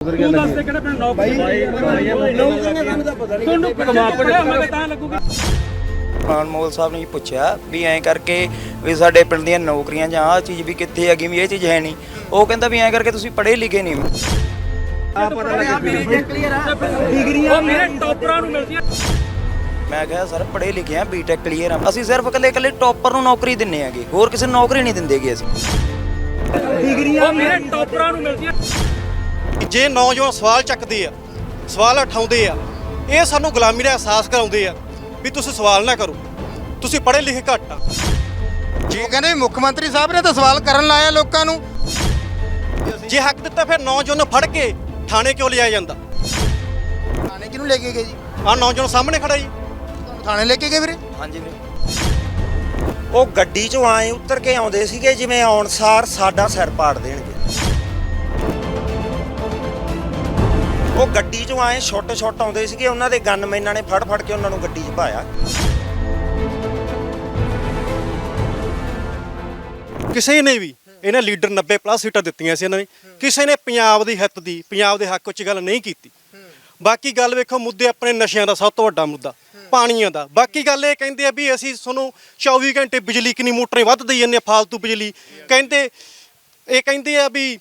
ਤੂੰ ਦੱਸ ਦੇ ਕਿਹੜੇ ਪਿੰਡ ਨੌਕਰੀ ਨੌਕਰੀਆਂ ਸਾਨੂੰ ਤਾਂ ਪਤਾ ਨਹੀਂ ਤੁਹਾਨੂੰ ਕਮਾ ਪੜਿਆ ਮੈਂ ਤਾਂ ਲੱਗੂਗਾ। ਅਨਮੋਲ ਸਾਹਿਬ ਨੇ ਪੁੱਛਿਆ ਵੀ ਐਂ ਕਰਕੇ ਵੀ ਸਾਡੇ ਪਿੰਡ ਦੀਆਂ ਨੌਕਰੀਆਂ ਜਾਂ ਆਹ ਚੀਜ਼ ਵੀ ਕਿੱਥੇ ਹੈਗੀ ਵੀ ਇਹ ਚੀਜ਼ ਹੈ ਨਹੀਂ। ਉਹ ਕਹਿੰਦਾ ਵੀ ਐਂ ਕਰਕੇ ਤੁਸੀਂ ਪੜ੍ਹੇ ਲਿਖੇ ਨਹੀਂ। ਡਿਗਰੀਆਂ ਮੇਰੇ ਟੌਪਰਾਂ ਨੂੰ ਮਿਲਦੀਆਂ ਮੈਂ ਕਿਹਾ ਸਰ ਪੜ੍ਹੇ ਲਿਖੇ ਆ ਬੀਟੈਕ ਕਲੀਅਰ ਆ। ਅਸੀਂ ਸਿਰਫ ਇਕੱਲੇ ਇਕੱਲੇ ਟੌਪਰ ਨੂੰ ਨੌਕਰੀ ਦਿੰਨੇ ਆਗੇ। ਹੋਰ ਕਿਸੇ ਨੂੰ ਨੌਕਰੀ ਨਹੀਂ ਦਿੰਦੇਗੇ ਅਸੀਂ। ਡਿਗਰੀਆਂ ਮੇਰੇ ਟੌਪਰਾਂ ਨੂੰ ਮਿਲਦੀਆਂ ਜੇ ਨੌਜਵਾਨ ਸਵਾਲ ਚੱਕਦੇ ਆ ਸਵਾਲ ਉਠਾਉਂਦੇ ਆ ਇਹ ਸਾਨੂੰ ਗੁਲਾਮੀ ਦਾ ਅਹਿਸਾਸ ਕਰਾਉਂਦੇ ਆ ਵੀ ਤੁਸੀਂ ਸਵਾਲ ਨਾ ਕਰੋ। ਤੁਸੀਂ ਪੜ੍ਹੇ ਲਿਖੇ ਘੱਟ ਆ। ਉਹ ਕਹਿੰਦੇ ਵੀ ਮੁੱਖ ਮੰਤਰੀ ਸਾਹਿਬ ਨੇ ਤਾਂ ਸਵਾਲ ਕਰਨ ਲਾਇਆ ਲੋਕਾਂ ਨੂੰ। ਜੇ ਹੱਕ ਦਿੱਤਾ ਫਿਰ ਨੌਜਵਾਨ ਨੂੰ ਫੜ ਕੇ ਥਾਣੇ ਕਿਉਂ ਲਿਜਾਇਆ ਜਾਂਦਾ? ਥਾਣੇ ਕਿਹਨੂੰ ਲੈ ਕੇ ਗਏ ਜੀ? ਆ ਨੌਜਵਾਨ ਸਾਹਮਣੇ ਖੜਾ ਜੀ। ਥਾਣੇ ਲੈ ਕੇ ਗਏ ਵੀਰੇ? ਹਾਂਜੀ ਵੀਰੇ। ਉਹ ਗੱਡੀ 'ਚੋਂ ਆਏ ਉਤਰ ਕੇ ਆਉਂਦੇ ਸੀਗੇ ਜਿਵੇਂ ਆਉਣ ਸਾਰ ਸਾਡਾ ਸਿਰ ਪਾੜ ਦੇਣਗੇ। ਉਹ ਗੱਡੀ 'ਚੋਂ ਆਏ, ਛੁੱਟ ਛੁੱਟ ਆਉਂਦੇ ਸੀਗੇ, ਉਹਨਾਂ ਦੇ ਗਨਮੈਨਾਂ ਨੇ ਫੜ ਫੜ ਕੇ ਉਹਨਾਂ ਨੂੰ ਗੱਡੀ 'ਚ ਪਾਇਆ। ਕਿਸੇ ਨੇ ਵੀ ਇਹਨਾਂ ਲੀਡਰ 90 ਪਲੱਸ ਸੀਟਾਂ ਦਿੱਤੀਆਂ ਸੀ ਇਹਨਾਂ ਨੇ। ਕਿਸੇ ਨੇ ਪੰਜਾਬ ਦੀ ਹਿੱਤ ਦੀ, ਪੰਜਾਬ ਦੇ ਹੱਕ ਵਿੱਚ ਗੱਲ ਨਹੀਂ ਕੀਤੀ। ਬਾਕੀ ਗੱਲ ਵੇਖੋ, ਮੁੱਦੇ ਆਪਣੇ ਨਸ਼ਿਆਂ ਦਾ ਸਭ ਤੋਂ ਵੱਡਾ ਮੁੱਦਾ, ਪਾਣੀਆਂ ਦਾ। ਬਾਕੀ ਗੱਲ ਇਹ ਕਹਿੰਦੇ ਆ ਵੀ ਅਸੀਂ ਤੁਹਾਨੂੰ 24 ਘੰਟੇ ਬਿਜਲੀ ਕਿੰਨੀ ਮੋਟਰਾਂ ਵੱਧ ਦੇਈ ਜਾਂਦੇ ਆ, ਫਾਲਤੂ ਬਿਜਲੀ। ਕਹਿੰਦੇ, ਇਹ ਕਹਿੰਦੇ ਆ ਵੀ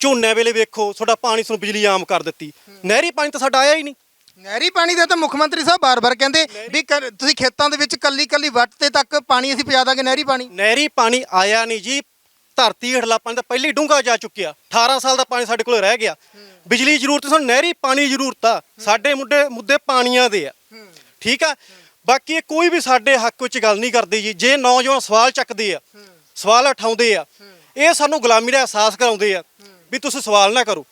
ਝੋਨੇ ਵੇਲੇ ਵੇਖੋ ਤੁਹਾਡਾ ਪਾਣੀ ਤੁਹਾਨੂੰ ਬਿਜਲੀ ਆਮ ਕਰ ਦਿੱਤੀ। ਨਹਿਰੀ ਪਾਣੀ ਤਾਂ ਸਾਡਾ ਆਇਆ ਹੀ ਨਹੀਂ। ਨਹਿਰੀ ਪਾਣੀ ਦਾ ਤਾਂ ਮੁੱਖ ਮੰਤਰੀ ਸਾਹਿਬ ਬਾਰ-ਬਾਰ ਕਹਿੰਦੇ ਵੀ ਕਰ- ਤੁਸੀਂ ਖੇਤਾਂ ਦੇ ਵਿੱਚ ਕੱਲੀ ਕੱਲੀ ਵੱਟ ਤੇ ਤੱਕ ਪਾਣੀ ਅਸੀਂ ਪਹੁੰਚਾ ਦਾਂਗੇ ਨਹਿਰੀ ਪਾਣੀ। ਨਹਿਰੀ ਪਾਣੀ ਆਇਆ ਨਹੀਂ ਜੀ। ਧਰਤੀ ਹੇਠਲਾ ਪਾਣੀ ਤਾਂ ਪਹਿਲੇ ਡੂੰਘਾ ਜਾ ਚੁੱਕਿਆ। 18 ਸਾਲ ਦਾ ਪਾਣੀ ਸਾਡੇ ਕੋਲ ਰਹਿ ਗਿਆ। ਬਿਜਲੀ ਜ਼ਰੂਰਤ ਸਾਨੂੰ ਨਹਿਰੀ ਪਾਣੀ ਜ਼ਰੂਰਤ ਆ। ਸਾਡੇ ਮੁੱਦੇ ਮੁੱਦੇ ਪਾਣੀਆਂ ਦੇ ਆ। ਠੀਕ ਆ? ਬਾਕੀ ਇਹ ਕੋਈ ਵੀ ਸਾਡੇ ਹੱਕ ਵਿੱਚ ਗੱਲ ਨਹੀਂ ਕਰਦੇ ਜੀ। ਜੇ ਨੌਜਵਾਨ ਸਵਾਲ ਚੱਕਦੇ ਆ ਸਵਾਲ ਉਠਾਉਂਦੇ ਆ ਇਹ ਸਾਨੂੰ ਗੁਲਾਮੀ ਦਾ ਅਹਿਸਾਸ ਕਰਾਉਂਦੇ ਆ। ਵੀ ਤੁਸੀਂ ਸਵਾਲ ਨਾ ਕਰੋ।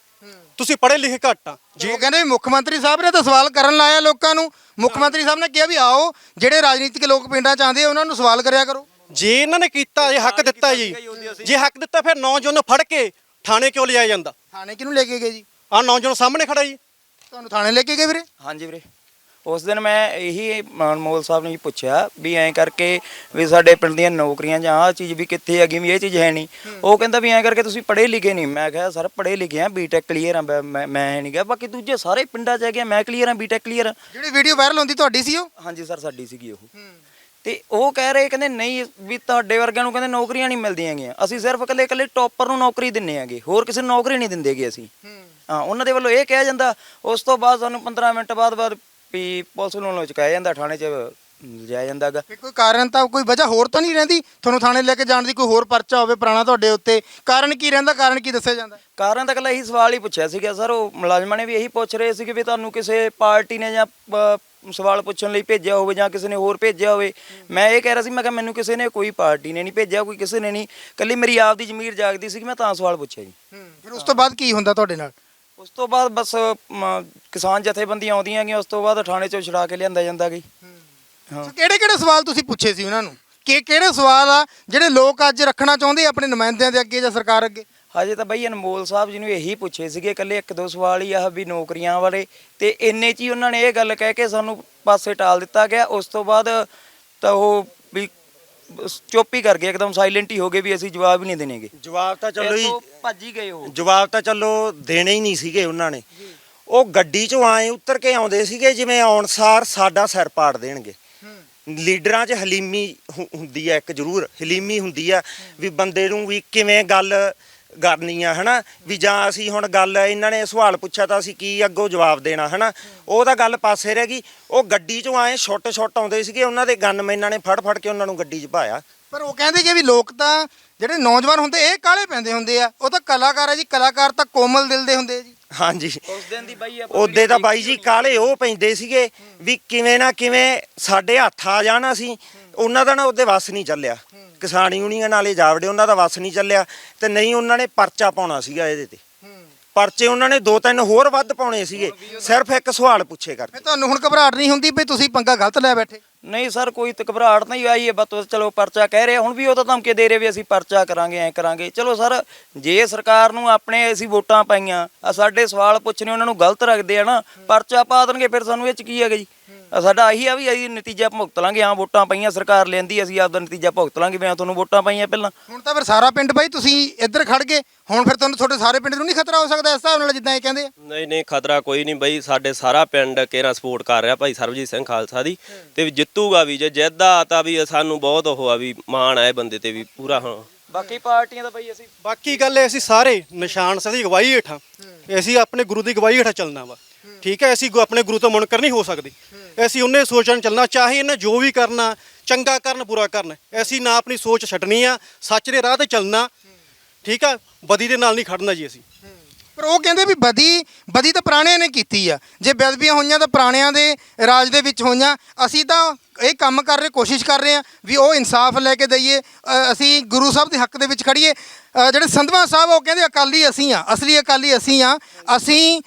ਤੁਸੀਂ ਪੜ੍ਹੇ ਲਿਖੇ ਘੱਟ ਆ। ਜੀ ਉਹ ਕਹਿੰਦੇ ਵੀ ਮੁੱਖ ਮੰਤਰੀ ਸਾਹਿਬ ਨੇ ਤਾਂ ਸਵਾਲ ਕਰਨ ਲਾਇਆ ਲੋਕਾਂ ਨੂੰ। ਮੁੱਖ ਮੰਤਰੀ ਸਾਹਿਬ ਨੇ ਕਿਹਾ ਵੀ ਆਓ ਜਿਹੜੇ ਰਾਜਨੀਤਿਕ ਲੋਕ ਪਿੰਡਾਂ ਚ ਆਉਂਦੇ ਆ ਉਹਨਾਂ ਨੂੰ ਸਵਾਲ ਕਰਿਆ ਕਰੋ। ਜੇ ਇਹਨਾਂ ਨੇ ਕੀਤਾ ਜੇ ਹੱਕ ਦਿੱਤਾ ਜੀ। ਜੇ ਹੱਕ ਦਿੱਤਾ ਫਿਰ ਨੌਜਵਾਨ ਨੂੰ ਫੜ ਕੇ ਥਾਣੇ ਕਿਉਂ ਲਿਜਾਇਆ ਜਾਂਦਾ? ਥਾਣੇ ਕਿਹਨੂੰ ਲੈ ਕੇ ਗਏ ਜੀ? ਆ ਨੌਜਵਾਨ ਸਾਹਮਣੇ ਖੜਾ ਜੀ। ਤੁਹਾਨੂੰ ਥਾਣੇ ਲੈ ਕੇ ਗਏ ਵੀਰੇ? ਹਾਂਜੀ ਵੀਰੇ। ਉਸ ਦਿਨ ਮੈਂ ਇਹੀ ਅਨਮੋਲ ਸਾਹਿਬ ਨੇ ਪੁੱਛਿਆ ਵੀ ਐਂ ਕਰਕੇ ਵੀ ਸਾਡੇ ਪਿੰਡ ਦੀਆਂ ਨੌਕਰੀਆਂ ਜਾਂ ਆਹ ਚੀਜ਼ ਵੀ ਕਿੱਥੇ ਹੈਗੀ ਵੀ ਇਹ ਚੀਜ਼ ਹੈ ਨਹੀਂ। ਉਹ ਕਹਿੰਦਾ ਵੀ ਐਂ ਕਰਕੇ ਤੁਸੀਂ ਪੜ੍ਹੇ ਲਿਖੇ ਨਹੀਂ। ਮੈਂ ਕਿਹਾ ਸਰ ਪੜ੍ਹੇ ਲਿਖੇ ਆ ਬੀਟੈਕ ਕਲੀਅਰ ਆ ਮੈਂ- ਮੈਂ ਨਹੀਂ ਗਿਆ। ਬਾਕੀ ਦੂਜੇ ਸਾਰੇ ਪਿੰਡਾਂ 'ਚ ਹੈਗੇ ਆ, ਮੈਂ ਕਲੀਅਰ ਆ ਬੀਟੈਕ ਕਲੀਅਰ ਆ ਜਿਹੜੀ ਵੀਡੀਓ ਵਾਇਰਲ ਹੁੰਦੀ ਤੁਹਾਡੀ ਸੀ ਉਹ? ਹਾਂਜੀ ਸਰ ਸਾਡੀ ਸੀਗੀ ਉਹ। ਤੇ ਉਹ ਕਹਿ ਰਹੇ ਕਹਿੰਦੇ ਨਹੀਂ ਵੀ ਤੁਹਾਡੇ ਵਰਗਿਆਂ ਨੂੰ ਕਹਿੰਦੇ ਨੌਕਰੀਆਂ ਨਹੀਂ ਮਿਲਦੀਆਂ ਹੈਗੀਆਂ। ਅਸੀਂ ਸਿਰਫ ਇਕੱਲੇ ਇਕੱਲੇ ਟੌਪਰ ਨੂੰ ਨੌਕਰੀ ਦਿੰਨੇ ਆਗੇ ਹੋਰ ਕਿਸੇ ਨੂੰ ਨੌਕਰੀ ਨਹੀਂ ਦਿੰਦੇਗੇ ਅਸੀਂ। ਹਾਂ। ਉਹਨਾਂ ਦੇ ਵੱਲੋਂ ਇਹ ਕਿਹਾ ਜਾਂਦਾ। ਉਸ ਤੋਂ ਬਾਅਦ ਸਾਨੂੰ 15 ਮਿੰਟ ਬਾਅਦ ਬਾਅਦ ਵੀ ਪੁਲਿਸ ਨੂੰ ਲੁਚਕਾਇਆ ਜਾਂਦਾ ਥਾਣੇ 'ਚ ਲਿਜਾਇਆ ਜਾਂਦਾਗਾ। ਵੀ ਕੋਈ ਕਾਰਨ ਤਾਂ ਕੋਈ ਵਜ੍ਹਾ ਹੋਰ ਤਾਂ ਨਹੀਂ ਰਹਿੰਦੀ? ਤੁਹਾਨੂੰ ਥਾਣੇ ਲੈ ਕੇ ਜਾਣ ਦੀ ਕੋਈ ਹੋਰ ਪਰਚਾ ਹੋਵੇ ਪੁਰਾਣਾ ਤੁਹਾਡੇ ਉੱਤੇ ਕਾਰਨ ਕੀ ਰਹਿੰਦਾ ਕਾਰਨ ਕੀ ਦੱਸਿਆ ਜਾਂਦਾ? ਕਾਰਨ ਤਾਂ ਇਕੱਲਾ ਇਹੀ ਸਵਾਲ ਹੀ ਪੁੱਛਿਆ ਸੀਗਾ ਸਰ ਉਹ ਮੁਲਾਜ਼ਮਾਂ ਨੇ ਵੀ ਇਹੀ ਪੁੱਛ ਰਹੇ ਸੀ ਕਿ ਵੀ ਤੁਹਾਨੂੰ ਕਿਸੇ ਪਾਰਟੀ ਨੇ ਜਾਂ ਸਵਾਲ ਪੁੱਛਣ ਲਈ ਭੇਜਿਆ ਹੋਵੇ ਜਾਂ ਕਿਸੇ ਨੇ ਹੋਰ ਭੇਜਿਆ ਹੋਵੇ। ਮੈਂ ਇਹ ਕਹਿ ਰਿਹਾ ਸੀ ਮੈਂ ਕਿਹਾ ਮੈਨੂੰ ਕਿਸੇ ਨੇ ਕੋਈ ਪਾਰਟੀ ਨੇ ਨਹੀਂ ਭੇਜਿਆ ਕੋਈ ਕਿਸੇ ਨੇ ਨਹੀਂ। ਇਕੱਲੀ ਮੇਰੀ ਆਪ ਦੀ ਜ਼ਮੀਰ ਜਾਗਦੀ ਸੀ ਕਿ ਮੈਂ ਤਾਂ ਸਵਾਲ ਪੁੱਛਿਆ ਜੀ। ਫਿਰ ਉਸ ਤੋਂ ਬਾਅਦ ਕੀ ਹੁੰਦਾ ਤੁਹਾਡੇ ਨਾਲ? ਉਸ ਤੋਂ ਬਾਅਦ ਬਸ ਮ, ਕਿਸਾਨ ਜਥੇਬੰਦੀਆਂ ਆਉਂਦੀਆਂ ਗਈਆਂ ਉਸ ਤੋਂ ਬਾਅਦ ਥਾਣੇ ਚੋਂ ਛੁਡਾ ਕੇ ਲਿਆਂਦਾ ਜਾਂਦਾ ਗਈ ਹਾਂ। ਕਿਹੜੇ ਕਿਹੜੇ ਸਵਾਲ ਤੁਸੀਂ ਪੁੱਛੇ ਸੀ ਉਹਨਾਂ ਨੂੰ? ਕਿ ਕਿਹੜੇ ਸਵਾਲ ਆ ਜਿਹੜੇ ਲੋਕ ਅੱਜ ਰੱਖਣਾ ਚਾਹੁੰਦੇ ਆ ਆਪਣੇ ਨੁਮਾਇੰਦਿਆਂ ਦੇ ਅੱਗੇ ਜਾਂ ਸਰਕਾਰ ਅੱਗੇ? ਹਜੇ ਤਾਂ ਬਈ ਅਨਮੋਲ ਸਾਹਿਬ ਜੀ ਨੂੰ ਇਹੀ ਪੁੱਛੇ ਸੀਗੇ ਇਕੱਲੇ ਇੱਕ ਦੋ ਸਵਾਲ ਹੀ ਆ ਵੀ ਨੌਕਰੀਆਂ ਵਾਲੇ। ਤੇ ਇੰਨੇ ਚ ਹੀ ਉਹਨਾਂ ਨੇ ਇਹ ਗੱਲ ਕਹਿ ਕੇ ਸਾਨੂੰ ਪਾਸੇ ਟਾਲ ਦਿੱਤਾ ਗਿਆ। ਉਸ ਤੋਂ ਬਾਅਦ ਤਾਂ ਉਹ ਵੀ ਚੁੱਪ ਹੀ ਕਰ ਗਏ ਇੱਕਦਮ ਸਾਇਲੈਂਟ ਹੀ ਹੋ ਗਏ ਵੀ ਅਸੀਂ ਜਵਾਬ ਹੀ ਨਹੀਂ ਦੇਣਗੇ। ਜਵਾਬ ਤਾਂ ਚਲੋ ਜੀ। ਭੱਜ ਹੀ ਗਏ ਉਹ। ਜਵਾਬ ਤਾਂ ਚਲੋ ਦੇਣੇ ਹੀ ਨਹੀਂ ਸੀਗੇ ਉਹਨਾਂ ਨੇ। ਉਹ ਗੱਡੀ 'ਚੋਂ ਆਏ ਉਤਰ ਕੇ ਆਉਂਦੇ ਸੀਗੇ ਜਿਵੇਂ ਆਉਣ ਸਾਰ ਸਾਡਾ ਸਿਰ ਪਾੜ ਦੇਣਗੇ। ਲੀਡਰਾਂ 'ਚ ਹਲੀਮੀ ਹੁ- ਹੁੰਦੀ ਆ ਇੱਕ ਜ਼ਰੂਰ ਹਲੀਮੀ ਹੁੰਦੀ ਆ ਵੀ ਬੰਦੇ ਨੂੰ ਵੀ ਕਿਵੇਂ ਗੱਲ ਕਰਨੀ ਆ ਹਨਾ? ਵੀ ਜਾਂ ਅਸੀਂ ਹੁਣ ਗੱਲ ਇਹਨਾਂ ਨੇ ਸਵਾਲ ਪੁੱਛਿਆ ਤਾਂ ਅਸੀਂ ਕੀ ਅੱਗੋਂ ਜਵਾਬ ਦੇਣਾ ਹਨਾ? ਉਹ ਤਾਂ ਗੱਲ ਪਾਸੇ ਰਹਿ ਗਈ। ਉਹ ਗੱਡੀ 'ਚੋਂ ਆਏ ਛੋਟੇ ਛੋਟੇ ਆਉਂਦੇ ਸੀਗੇ ਉਹਨਾਂ ਦੇ ਗਨਮੈਨਾਂ ਨੇ ਫੜ ਫੜ ਕੇ ਉਹਨਾਂ ਨੂੰ ਗੱਡੀ 'ਚ ਪਾਇਆ। ਪਰ ਉਹ ਕਹਿੰਦੇ ਕਿ ਵੀ ਲੋਕ ਤਾਂ ਜਿਹੜੇ ਨੌਜਵਾਨ ਹੁੰਦੇ ਇਹ ਕਾਲੇ ਪੈਂਦੇ ਹੁੰਦੇ ਆ। ਉਹ ਤਾਂ ਕਲਾਕਾਰ ਆ ਜੀ ਕਲਾਕਾਰ ਤਾਂ ਕੋਮਲ ਦਿਲ ਦੇ ਹੁੰਦੇ ਆ ਜੀ। ਹਾਂਜੀ। ਉਸ ਦਿਨ ਦੀ ਬਾਈ ਉਹਦੇ ਤਾਂ ਬਾਈ ਜੀ ਕਾਲੇ ਉਹ ਪੈਂਦੇ ਸੀਗੇ ਵੀ ਕਿਵੇਂ ਨਾ ਕਿਵੇਂ ਸਾਡੇ ਹੱਥ ਆ ਜਾਣ ਅਸੀਂ। ਉਹਨਾਂ ਦਾ ਨਾ ਉਹਦੇ ਵੱਸ ਨਹੀਂ ਚੱਲਿਆ। ਕਿਸਾਨ ਯੂਨੀਅਨ ਵਾਲੇ ਜਾਵੜੇ ਉਹਨਾਂ ਦਾ ਵੱਸ ਨਹੀਂ ਚੱਲਿਆ ਤੇ ਨਹੀਂ ਉਹਨਾਂ ਨੇ ਪਰਚਾ ਪਾਉਣਾ ਸੀਗਾ ਇਹਦੇ ਤੇ। ਪਰਚੇ ਉਹਨਾਂ ਨੇ ਦੋ ਤਿੰਨ ਹੋਰ ਵੱਧ ਪਾਉਣੇ ਸੀਗੇ ਸਿਰਫ ਇੱਕ ਸਵਾਲ ਪੁੱਛੇ ਫਿਰ ਕਰਕੇ ਤੁਹਾਨੂੰ ਹੁਣ ਘਬਰਾਹਟ ਨਹੀਂ ਹੁੰਦੀ ਵੀ ਤੁਸੀਂ ਪੰਗਾ ਗਲਤ ਲੈ ਬੈਠੇ? ਨਹੀਂ ਸਰ ਕੋਈ ਤੇ ਘਬਰਾਹਟ ਨਹੀਂ ਆਈ ਹੈ ਬਸ ਚਲੋ ਪਰਚਾ ਕਹਿ ਰਹੇ। ਹੁਣ ਵੀ ਉਹ ਤਾਂ ਧਮਕੇ ਦੇ ਰਹੇ ਵੀ ਅਸੀਂ ਪਰਚਾ ਕਰਾਂਗੇ ਐ ਕਰਾਂਗੇ। ਚਲੋ ਸਰ ਜੇ ਸਰਕਾਰ ਨੂੰ ਆਪਣੇ ਅਸੀਂ ਵੋਟਾਂ ਪਾਈਆਂ ਆ ਸਾਡੇ ਸਵਾਲ ਪੁੱਛਣੇ ਉਹਨਾਂ ਨੂੰ ਗਲਤ ਰੱਖਦੇ ਆ ਨਾ ਪਰਚਾ ਪਾ ਦੇਣਗੇ ਫਿਰ ਸਾਨੂੰ ਇਹ ਚ ਕੀ ਹੈਗਾ ਜੀ? ਸਾਡਾ ਆਹੀ ਆ ਵੀ ਅਸੀਂ ਨਤੀਜਾ ਭੁਗਤ ਲਾਂਗੇ ਹਾਂ ਵੋਟਾਂ ਪਈਆਂ ਸਰਕਾਰ ਲੈਂਦੀ ਅਸੀਂ ਆਪਦਾ ਨਤੀਜਾ ਭੁਗਤ ਲਾਂਗੇ ਵੀ ਤੁਹਾਨੂੰ ਵੋਟਾਂ ਪਾਈਆਂ ਪਹਿਲਾਂ। ਹੁਣ ਤਾਂ ਫਿਰ ਸਾਰਾ ਪਿੰਡ ਬਾਈ ਤੁਸੀਂ ਇੱਧਰ ਖੜ ਗਏ ਹੁਣ ਫਿਰ ਤੁਹਾਨੂੰ ਤੁਹਾਡੇ ਸਾਰੇ ਪਿੰਡ ਨੂੰ ਨਹੀਂ ਖਤਰਾ ਹੋ ਸਕਦਾ ਇਸ ਹਿਸਾਬ ਨਾਲ ਜਿੱਦਾਂ ਇਹ ਕਹਿੰਦੇ ਆ? ਨਹੀਂ ਨਹੀਂ ਖਤਰਾ ਕੋਈ ਨਹੀਂ ਬਈ ਸਾਡੇ ਸਾਰਾ ਪਿੰਡ ਕੇਰਾ ਸਪੋਰਟ ਕਰ ਰਿਹਾ ਭਾਈ ਸਰਬਜੀਤ ਸਿੰਘ ਖਾਲਸਾ ਦੀ। ਤੇ ਵੀ ਜਿੱਤੂਗਾ ਵੀ ਜੇ ਜਿੱਤਦਾ ਤਾਂ ਵੀ ਸਾਨੂੰ ਬਹੁਤ ਉਹ ਆ ਵੀ ਮਾਣ ਆ ਇਹ ਬੰਦੇ ਤੇ ਵੀ ਪੂਰਾ ਹਾਂ। ਬਾਕੀ ਪਾਰਟੀਆਂ ਦਾ ਬਈ ਅਸੀਂ ਬਾਕੀ ਗੱਲ ਹੈ ਅਸੀਂ ਸਾਰੇ ਨਿਸ਼ਾਨ ਸਿੰਘ ਦੀ ਗਵਾਹੀ ਹੇਠਾਂ। ਅਸੀਂ ਆਪਣੇ ਗੁਰੂ ਦੀ ਗਵਾਹੀ ਹੇਠਾਂ ਚੱਲਣਾ ਵਾ। ਠੀਕ ਹੈ, ਅਸੀਂ ਗੁ- ਆਪਣੇ ਗੁਰੂ ਤੋਂ ਮੁਨਕਰ ਨਹੀਂ ਹੋ ਸਕਦੇ। ਅਸੀਂ ਉਹਨੇ ਸੋਚਣ ਚੱਲਣਾ, ਚਾਹੇ ਇਹਨੇ ਜੋ ਵੀ ਕਰਨਾ, ਚੰਗਾ ਕਰਨ, ਬੁਰਾ ਕਰਨ। ਅਸੀਂ ਨਾ ਆਪਣੀ ਸੋਚ ਛੱਡਣੀ ਆ, ਸੱਚ ਦੇ ਰਾਹ ਤੇ ਚੱਲਣਾ। ਠੀਕ ਆ, ਬਦੀ ਦੇ ਨਾਲ ਨਹੀਂ ਖੜਨਾ ਜੀ ਅਸੀਂ। ਪਰ ਉਹ ਕਹਿੰਦੇ ਵੀ ਬਦੀ ਬਦੀ ਤਾਂ ਪੁਰਾਣਿਆਂ ਨੇ ਕੀਤੀ ਆ। ਜੇ ਬੇਅਦਬੀਆਂ ਹੋਈਆਂ ਤਾਂ ਪੁਰਾਣਿਆਂ ਦੇ ਰਾਜ ਦੇ ਵਿੱਚ ਹੋਈਆਂ। ਅਸੀਂ ਤਾਂ ਇਹ ਕੰਮ ਕਰ ਰਹੇ ਕੋਸ਼ਿਸ਼ ਕਰ ਰਹੇ ਆ ਵੀ ਉਹ ਇਨਸਾਫ ਲੈ ਕੇ ਦਈਏ। ਅਸੀਂ ਗੁਰੂ ਸਾਹਿਬ ਦੇ ਹੱਕ ਦੇ ਵਿੱਚ ਖੜੀਏ ਜਿਹੜੇ ਸੰਧਵਾ ਸਾਹਿਬ ਉਹ ਕਹਿੰਦੇ ਅਕਾਲੀ ਅਸੀਂ ਆ। ਅਸਲੀ ਅਕਾਲੀ ਅਸੀਂ ਆ। ਅਸੀਂ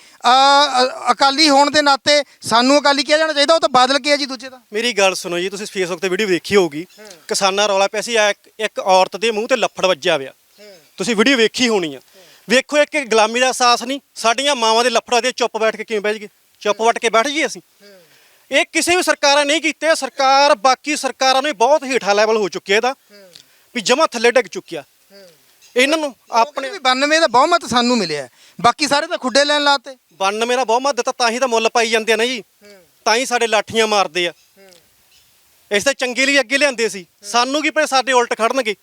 ਅਕਾਲੀ ਹੋਣ ਦੇ ਨਾਤੇ ਸਾਨੂੰ ਅਕਾਲੀ ਕਿਹਾ ਜਾਣਾ ਚਾਹੀਦਾ ਉਹ ਤਾਂ ਬਾਦਲ ਕਿਹਾ ਜੀ ਦੂਜੇ ਦਾ। ਮੇਰੀ ਗੱਲ ਸੁਣੋ ਜੀ ਤੁਸੀਂ ਫੇਸਬੁੱਕ ਤੇ ਵੀਡੀਓ ਵੇਖੀ ਹੋਊਗੀ। ਕਿਸਾਨਾਂ ਰੌਲਾ ਪਿਆ ਸੀ ਇੱਕ ਔਰਤ ਦੇ ਮੂੰਹ ਤੇ ਲੱਫੜ ਵੱਜਿਆ ਪਿਆ। ਤੁਸੀਂ ਵੀਡੀਓ ਵੇਖੀ ਹੋਣੀ ਆ। ਵੇਖੋ ਇੱਕ ਗੁਲਾਮੀ ਦਾ ਅਹਿਸਾਸ ਨਹੀਂ ਸਾਡੀਆਂ ਮਾਵਾਂ ਦੇ ਲੱਫੜਾਂ ਦੇ ਚੁੱਪ ਬੈਠ ਕੇ ਕਿਵੇਂ ਬੈਠ ਗਏ ਚੁੱਪ ਵੱਟ ਕੇ ਬੈਠ ਜੀ ਅਸੀਂ? ਇਹ ਕਿਸੇ ਵੀ ਸਰਕਾਰਾਂ ਨਹੀਂ ਕੀਤੇ ਸਰਕਾਰ ਬਾਕੀ ਸਰਕਾਰਾਂ ਨੂੰ ਬਹੁਤ ਹੇਠਾ ਲੈਵਲ ਹੋ ਚੁੱਕਿਆ ਇਹਦਾ ਵੀ ਜਮਾ ਥੱਲੇ ਡਿੱਗ ਚੁੱਕਿਆ ਇਹਨਾਂ ਨੂੰ ਆਪਣੇ ਆਪਣੇ ਵੀ 92 ਦਾ ਬਹੁਮਤ ਸਾਨੂੰ ਮਿਲਿਆ। ਬਾਕੀ ਸਾਰੇ ਤਾਂ ਖੁੱਡੇ ਲੈਣ ਲਾਤੇ। 92 ਦਾ ਬਹੁਮਤ ਦਿੱਤਾ ਤਾਂ ਹੀ ਤਾਂ ਮੁੱਲ ਪਾਈ ਜਾਂਦੇ ਨਾ ਜੀ। ਤਾਂ ਹੀ ਸਾਡੇ ਲਾਠੀਆਂ ਮਾਰਦੇ ਆ। ਇਸ ਤਾਂ ਚੰਗੇ ਲਈ ਅੱਗੇ ਲਿਆਂਦੇ ਸੀ। ਸਾਨੂੰ ਕੀ ਪਤਾ ਸਾਡੇ ਉਲਟ ਖੜਨਗੇ?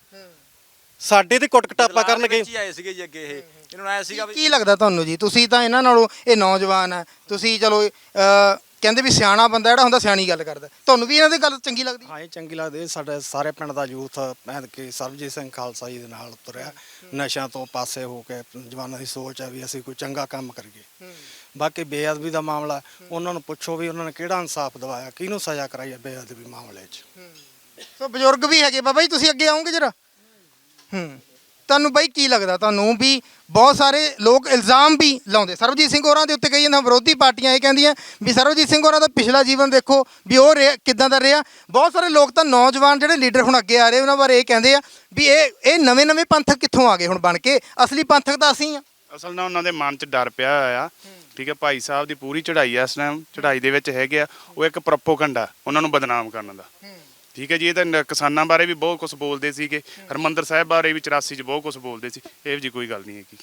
ਸਾਡੇ ਤੇ ਕੁੱਟ ਕਟਾਪਾ ਕਰਨਗੇ। ਹੀ ਆਏ ਸੀਗੇ ਜੀ ਅੱਗੇ ਇਹ। ਇਹਨਾਂ ਨੂੰ ਆਇਆ ਸੀਗਾ ਵੀ ਕੀ ਲੱਗਦਾ ਤੁਹਾਨੂੰ ਜੀ? ਤੁਸੀਂ ਤਾਂ ਇਹਨਾਂ ਨਾਲੋਂ ਇਹ ਨੌਜਵਾਨ ਹੈ ਤੁਸੀਂ ਚਲੋ ਕਹਿੰਦੇ ਵੀ ਸਿਆਣਾ ਬੰਦਾ ਜਿਹੜਾ ਹੁੰਦਾ ਸਿਆਣੀ ਗੱਲ ਕਰਦਾ। ਤੁਹਾਨੂੰ ਵੀ ਇਹਨਾਂ ਦੀ ਗੱਲ ਚੰਗੀ ਲੱਗਦੀ? ਹਾਂ ਇਹ ਚੰਗੀ ਲੱਗਦੀ। ਹੈ। ਸਾਡੇ ਸਾਰੇ ਪਿੰਡ ਦਾ ਯੂਥ ਮੈਂ ਕਿ ਸਰਬਜੀਤ ਸਿੰਘ ਖਾਲਸਾ ਜੀ ਦੇ ਨਾਲ ਤੁਰਿਆ। ਨਸ਼ਿਆਂ ਤੋਂ ਪਾਸੇ ਹੋ ਕੇ ਜਵਾਨਾਂ ਦੀ ਸੋਚ ਹੈ ਵੀ ਅਸੀਂ ਕੋਈ ਚੰਗਾ ਕੰਮ ਕਰੀਏ। ਬਾਕੀ ਬੇਅਦਬੀ ਦਾ ਮਾਮਲਾ ਉਹਨਾਂ ਨੂੰ ਪੁੱਛੋ ਵੀ ਉਹਨਾਂ ਨੇ ਕਿਹੜਾ ਇਨਸਾਫ ਦਿਵਾਇਆ ਕਿਹਨੂੰ ਸਜ਼ਾ ਕਰਾਈ ਹੈ ਬੇਅਦਬੀ ਮਾਮਲੇ 'ਚ। ਸੋ ਬਜ਼ੁਰਗ ਵੀ ਹੈਗੇ। ਬਾਬਾ ਜੀ ਤੁਸੀਂ ਅੱਗੇ ਆਓਗੇ ਜਰਾ? ਹੂੰ। ਤੁਹਾਨੂੰ ਬਾਈ ਕੀ ਲੱਗਦਾ? ਤੁਹਾਨੂੰ ਵੀ ਬਹੁਤ ਸਾਰੇ ਲੋਕ ਇਲਜ਼ਾਮ ਵੀ ਲਾਉਂਦੇ। ਸਰਬਜੀਤ ਸਿੰਘ ਹੋਰਾਂ ਦੇ ਉੱਤੇ ਕਈ ਜਾਂਦਾ ਵਿਰੋਧੀ ਪਾਰਟੀਆਂ ਇਹ ਕਹਿੰਦੀਆਂ ਵੀ ਸਰਬਜੀਤ ਸਿੰਘ ਹੋਰਾਂ ਦਾ ਪਿਛਲਾ ਜੀਵਨ ਦੇਖੋ ਵੀ ਉਹ ਰਿਹਾ- ਕਿੱਦਾਂ ਦਾ ਰਿਹਾ। ਬਹੁਤ ਸਾਰੇ ਲੋਕ ਤਾਂ ਨੌਜਵਾਨ ਜਿਹੜੇ ਲੀਡਰ ਹੁਣ ਅੱਗੇ ਆ ਰਹੇ, ਉਹਨਾਂ ਬਾਰੇ ਇਹ ਕਹਿੰਦੇ ਆ ਵੀ ਇਹ ਇਹ ਨਵੇਂ ਨਵੇਂ ਪੰਥਕ ਕਿੱਥੋਂ ਆ ਗਏ ਹੁਣ ਬਣ ਕੇ? ਅਸਲੀ ਪੰਥਕ ਤਾਂ ਅਸੀਂ ਆ। ਅਸਲ ਨਾਲ ਉਹਨਾਂ ਦੇ ਮਨ 'ਚ ਡਰ ਪਿਆ ਹੋਇਆ। ਆ ਠੀਕ ਹੈ, ਭਾਈ ਸਾਹਿਬ ਦੀ ਪੂਰੀ ਚੜ੍ਹਾਈ ਆ ਇਸ ਟਾਈਮ ਚੜ੍ਹਾਈ ਦੇ ਵਿੱਚ ਹੈਗੇ ਆ। ਉਹ ਇੱਕ ਪ੍ਰੋਪੋਗੰਡਾ ਉਹਨਾਂ ਨੂੰ ਬਦਨਾਮ ਕਰਨ ਦਾ। ਠੀਕ ਹੈ ਜੀ ਇਹ ਤਾਂ ਨ- ਕਿਸਾਨਾਂ ਬਾਰੇ ਵੀ ਬਹੁਤ ਕੁਝ ਬੋਲਦੇ ਸੀਗੇ ਹਰਮੰਦਰ ਸਾਹਿਬ ਬਾਰੇ ਵੀ 84 'ਚ ਬਹੁਤ ਕੁਝ ਬੋਲਦੇ ਸੀ ਇਹ ਜੀ ਕੋਈ ਗੱਲ ਨਹੀਂ ਹੈਗੀ।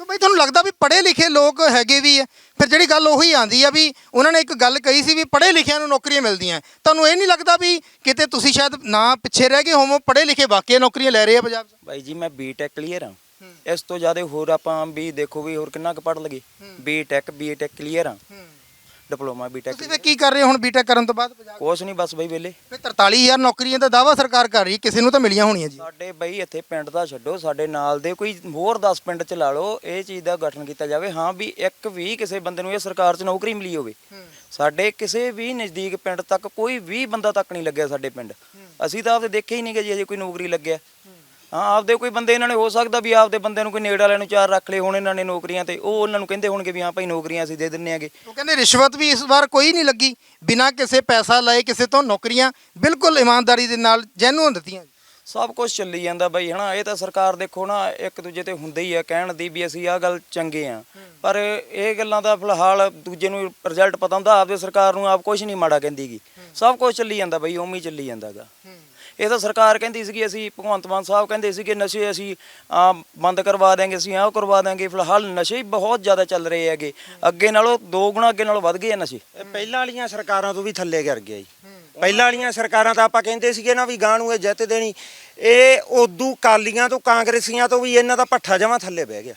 ਸੋ ਬਈ ਤੁਹਾਨੂੰ ਲੱਗਦਾ ਵੀ ਪੜ੍ਹੇ ਲਿਖੇ ਲੋਕ ਹੈਗੇ ਵੀ ਆ ਫਿਰ ਜਿਹੜੀ ਗੱਲ ਉਹੀ ਆਂਦੀ ਆ ਵੀ ਉਹਨਾਂ ਨੇ ਇੱਕ ਗੱਲ ਕਹੀ ਸੀ ਵੀ ਪੜ੍ਹੇ ਲਿਖਿਆਂ ਨੂੰ ਨੌਕਰੀਆਂ ਮਿਲਦੀਆਂ ਤੁਹਾਨੂੰ ਇਹ ਨਹੀਂ ਲੱਗਦਾ ਵੀ ਕਿਤੇ ਤੁਸੀਂ ਸ਼ਾਇਦ ਨਾ ਪਿੱਛੇ ਰਹਿ ਗਏ ਹੋਵੋ ਪੜ੍ਹੇ ਲਿਖੇ ਵਾਕਈ ਨੌਕਰੀਆਂ ਲੈ ਰਹੇ ਆ ਪੰਜਾਬ 'ਚ? ਬਾਈ ਜੀ ਮੈਂ ਬੀਟੈਕ ਕਲੀਅਰ ਹਾਂ। ਇਸ ਤੋਂ ਜ਼ਿਆਦਾ ਹੋਰ ਆਪਾਂ ਵੀ ਦੇਖੋ ਵੀ ਹੋਰ ਕਿੰਨਾ ਕੁ ਪੜ੍ਹ ਲਗੇ ਬੀਟੈਕ ਬੀਟੈਕ ਕਲੀਅਰ ਹਾਂ। ਡਿਪਲੋਮਾ ਬੀਟੈਕ ਤੁਸੀਂ ਫਿਰ ਕੀ ਕਰ ਰਹੇ ਹੋ ਹੁਣ ਬੀਟੈਕ ਕਰਨ ਤੋਂ ਬਾਅਦ? ਪੰਜਾਬ? ਕੁਛ ਨਹੀਂ ਬਸ ਬਈ ਵੇਲੇ ਫਿਰ 43000 ਨੌਕਰੀਆਂ ਦਾ ਦਾਵਾ ਸਰਕਾਰ ਕਰ ਰਹੀ ਕਿਸੇ ਨੂੰ ਤਾਂ ਮਿਲੀਆਂ ਹੋਣੀਆਂ ਜੀ। ਸਾਡੇ ਬਈ ਇੱਥੇ ਪਿੰਡ ਦਾ ਛੱਡੋ ਸਾਡੇ ਨਾਲ ਦੇ ਕੋਈ ਹੋਰ 10 ਪਿੰਡ ਚ ਲਾ ਲਓ ਇਹ ਚੀਜ਼ ਦਾ ਗਠਨ ਕੀਤਾ ਜਾਵੇ। ਹਾਂ ਵੀ ਇੱਕ ਵੀ ਕਿਸੇ ਬੰਦੇ ਨੂੰ ਇਹ ਸਰਕਾਰ 'ਚ ਨੌਕਰੀ ਮਿਲੀ ਹੋਵੇ। ਸਾਡੇ ਕਿਸੇ ਵੀ ਨਜ਼ਦੀਕ ਪਿੰਡ ਤੱਕ ਕੋਈ ਵੀ ਬੰਦਾ ਤੱਕ ਨਹੀਂ ਲੱਗਿਆ ਸਾਡੇ ਪਿੰਡ। ਅਸੀਂ ਤਾਂ ਆਪਦੇ ਦੇਖੇ ਹੀ ਨਹੀਂ ਗੇ ਜੀ ਅਜੇ ਕੋਈ ਨੌਕਰੀ ਲੱਗਿਆ। ਹਾਂ ਆਪਦੇ ਕੋਈ ਬੰਦੇ ਇਹਨਾਂ ਨੇ ਹੋ ਸਕਦਾ ਵੀ ਆਪਦੇ ਬੰਦੇ ਨੂੰ ਕੋਈ ਨੇੜ ਵਾਲਿਆਂ ਨੂੰ ਚਾਰ ਰੱਖ ਲਏ ਹੋਣ ਇਹਨਾਂ ਨੇ ਨੌਕਰੀਆਂ ਤੇ ਉਹ ਉਹਨਾਂ ਨੂੰ ਕਹਿੰਦੇ ਹੋਣਗੇ ਵੀ ਹਾਂ ਭਾਈ ਨੌਕਰੀਆਂ ਅਸੀਂ ਦੇ ਦਿੰਨੇ ਆਗੇ। ਉਹ ਕਹਿੰਦੇ ਰਿਸ਼ਵਤ ਵੀ ਇਸ ਵਾਰ ਕੋਈ ਨਹੀਂ ਲੱਗੀ ਬਿਨਾਂ ਕਿਸੇ ਪੈਸਾ ਲਏ ਕਿਸੇ ਤੋਂ ਨੌਕਰੀਆਂ ਬਿਲਕੁਲ ਇਮਾਨਦਾਰੀ ਦੇ ਨਾਲ ਜੈਨੂਨ ਦਿੱਤੀਆਂ। ਸਭ ਕੁਝ ਚੱਲੀ ਜਾਂਦਾ ਬਈ ਹਨਾ ਇਹ ਤਾਂ ਸਰਕਾਰ ਦੇਖੋ ਨਾ ਇੱਕ ਦੂਜੇ ਤੇ ਹੁੰਦੇ ਹੀ ਆ ਕਹਿਣ ਦੀ ਵੀ ਅਸੀਂ ਆਹ ਗੱਲ ਚੰਗੇ ਆ। ਪਰ ਇਹ ਗੱਲਾਂ ਦਾ ਫਿਲਹਾਲ ਦੂਜੇ ਨੂੰ ਰਿਜ਼ਲਟ ਪਤਾ ਹੁੰਦਾ ਆਪਦੇ ਸਰਕਾਰ ਨੂੰ ਆਪ ਕੁਝ ਨਹੀਂ ਮਾੜਾ ਕਹਿੰਦੀਗੀ। ਸਭ ਕੁਝ ਚੱਲੀ ਜਾਂਦਾ ਬਈ ਉਵੇਂ ਹੀ ਚੱਲੀ ਜਾਂਦਾਗਾ। ਇਹ ਤਾਂ ਸਰਕਾਰ ਕਹਿੰਦੀ ਸੀਗੀ ਅਸੀਂ ਭਗਵੰਤ ਮਾਨ ਸਾਹਿਬ ਕਹਿੰਦੇ ਸੀਗੇ ਨਸ਼ੇ ਅਸੀਂ ਆ, ਬੰਦ ਕਰਵਾ ਦਾਂਗੇ ਅਸੀਂ ਆਹ ਕਰਵਾ ਦਾਂਗੇ ਫਿਲਹਾਲ ਨਸ਼ੇ ਬਹੁਤ ਜ਼ਿਆਦਾ ਚੱਲ ਰਹੇ ਹੈਗੇ। ਅੱਗੇ ਨਾਲੋਂ ਦੋ ਗੁਣਾ ਅੱਗੇ ਨਾਲੋਂ ਵੱਧ ਗਏ ਆ ਨਸ਼ੇ। ਪਹਿਲਾਂ ਵਾਲੀਆਂ ਸਰਕਾਰਾਂ ਤੋਂ ਵੀ ਥੱਲੇ ਗਿਰ ਗਿਆ ਜੀ। ਪਹਿਲਾਂ ਵਾਲੀਆਂ ਸਰਕਾਰਾਂ ਤਾਂ ਆਪਾਂ ਕਹਿੰਦੇ ਸੀਗੇ ਨਾ ਵੀ ਗਾਂ ਨੂੰ ਇਹ ਜਿੱਤ ਦੇਣੀ। ਇਹ ਉਦੋਂ ਕਾਲੀਆਂ ਤੋਂ ਕਾਂਗਰਸੀਆਂ ਤੋਂ ਵੀ ਇਹਨਾਂ ਦਾ ਪੱਠਾ ਜਮਾ ਥੱਲੇ ਬਹਿ ਗਿਆ।